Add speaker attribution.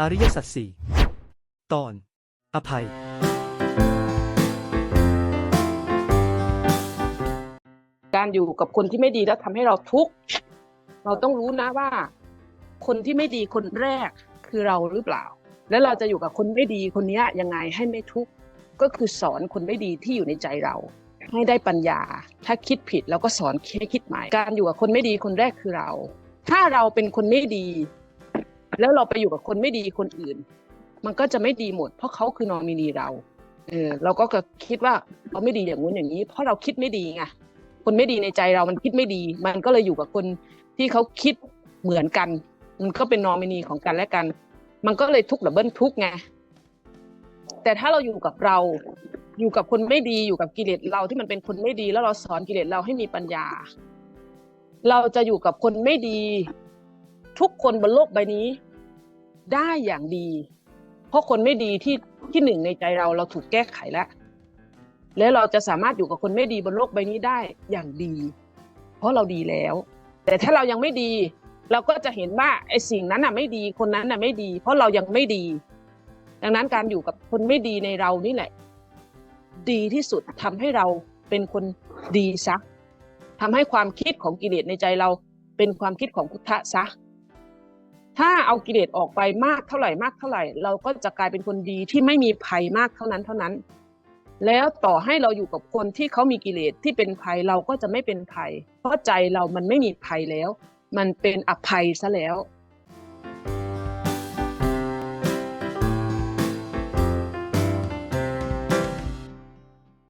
Speaker 1: อริยสัจสี่ตอน อภัย
Speaker 2: การอยู่กับคนที่ไม่ดีแล้วทำให้เราทุกข์เราต้องรู้นะว่า คนที่ไม่ดีคนแรกคือเราหรือเปล่า แล้วเราจะอยู่กับคนไม่ดีคนนี้ยยังไงให้ไม่ทุกข์ก็คือสอนคนไม่ดีที่อยู่ในใจเรา ให้ได้ปัญญา ถ้าคิดผิดเราก็สอนให้คิดใหม่การอยู่กับคนไม่ดีคนแรกคือเรา ถ้าเราเป็นคนไม่ดี แล้วเราไปอยู่กับคนไม่ดีคนอื่น มันก็จะไม่ดีหมด เพราะเขาคือนอมินีเราเออเราก็คิดว่าเขาไม่ดีอย่างงู้นอย่างนี้ เพราะเราคิดไม่ดีไงคนไม่ดีในใจเรามันคิดไม่ดี มันก็เลยอยู่กับคนที่เขาคิดเหมือนกัน มันก็เป็นนอมินีของกันและกัน มันก็เลยทุกข์ดับเบิลทุกข์ไงแต่ถ้าเราอยู่กับเราอยู่กับคนไม่ดีอยู่กับกิเลสเราที่มันเป็นคนไม่ดี แล้วเราสอนกิเลสเราให้มีปัญญา เราจะอยู่กับคนไม่ดี ทุกคนบนโลกใบนี้ ได้อย่างดี เพราะคนไม่ดีที่ที่หนึ่งในใจเราเราถูกแก้ไขแล้ว แล้วเราจะสามารถอยู่กับคนไม่ดีบนโลกใบนี้ได้อย่างดี เพราะเราดีแล้ว แต่ถ้าเรายังไม่ดี เราก็จะเห็นว่าไอ้สิ่งนั้นน่ะไม่ดีคนนั้นน่ะไม่ดี เพราะเรายังไม่ดี ดังนั้นการอยู่กับคนไม่ดีในเรานี่แหละ ดีที่สุดทำให้เราเป็นคนดีซะทำให้ความคิดของกิเลสในใจเราเป็นความคิดของพุทธะซะ ถ้าเอากิเลสออกไปมากเท่าไหร่มากเท่าไหร่ เราก็จะกลายเป็นคนดีที่ไม่มีภัยมากเท่านั้นเท่านั้น แล้วต่อให้เราอยู่กับคนที่เขามีกิเลสที่เป็นภัยเราก็จะไม่เป็นภัย เพราะใจเรามันไม่มีภัยแล้ว มันเป็นอภัยซะแล้ว